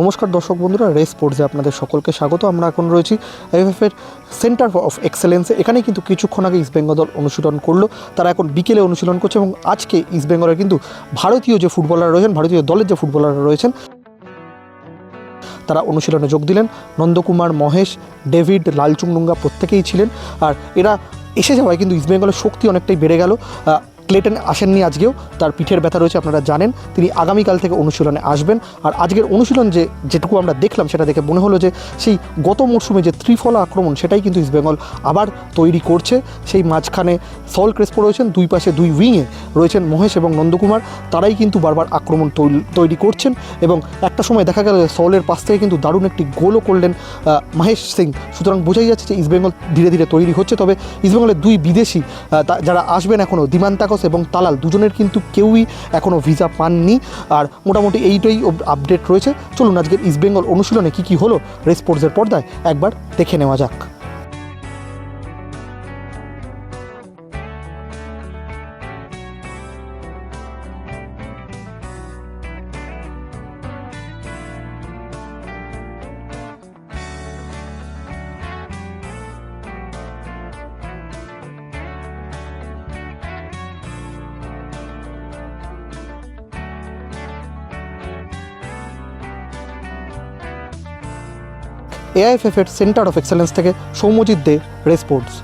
নমস্কার দর্শক বন্ধুরা, রেস স্পোর্টসে আপনাদের সকলকে স্বাগত। আমরা এখন রয়েছি এফএফের সেন্টার অফ এক্সেলেন্সে এখানে কিন্তু কিছুক্ষণ আগে ইস্টবেঙ্গল দল অনুশীলন করল। তারা এখন বিকেলে অনুশীলন করছে এবং আজকে ইস্টবেঙ্গলের কিন্তু ভারতীয় যে ফুটবলার রয়েছেন, ভারতীয় দলের যে ফুটবলাররা রয়েছেন, তারা অনুশীলনে যোগ দিলেন। নন্দকুমার মহেশ, ডেভিড লালচুংডুঙ্গা প্রত্যেকেই ছিলেন। আর এরা এসে যাওয়ায় কিন্তু ইস্টবেঙ্গলের শক্তি অনেকটাই বেড়ে গেল। ক্লেটন আসেননি আজকেও, তার পিঠের ব্যথা রয়েছে আপনারা জানেন, তিনি আগামীকাল থেকে অনুশীলনে আসবেন। আর আজকের অনুশীলন যে যেটুকু আমরা দেখলাম, সেটা দেখে মনে হলো যে সেই গত মরশুমে যে ত্রিফলা আক্রমণ, সেটাই কিন্তু ইস্টবেঙ্গল আবার তৈরি করছে। সেই মাঝখানে সল ক্রেসপো রয়েছেন, দুই পাশে দুই উইংয়ে রয়েছেন মহেশ এবং নন্দকুমার। তারাই কিন্তু বারবার আক্রমণ তৈরি করছেন এবং একটা সময় দেখা গেল সলের পাশ থেকে কিন্তু দারুণ একটি গোলও করলেন মহেশ সিং। সুতরাং বোঝাই যাচ্ছে যে ইস্টবেঙ্গল ধীরে ধীরে তৈরি হচ্ছে, তবে ইস্টবেঙ্গলের দুই বিদেশি যারা আসবেন এখনও দিমান্তাকস এবং তালাল দুজনের কিন্তু কেউই এখনও ভিসা পাননি। আর মোটামুটি এইটাই আপডেট রয়েছে। চলুন আজকের ইস্টবেঙ্গল অনুশীলনে কী কী হলো রেসপোর্টসের পর্দায় একবার দেখে নেওয়া যাক। এআইএফএফ এর সেন্টার অফ এক্সেলেন্স থেকে সৌম্যজিৎ দে রেসপোর্টস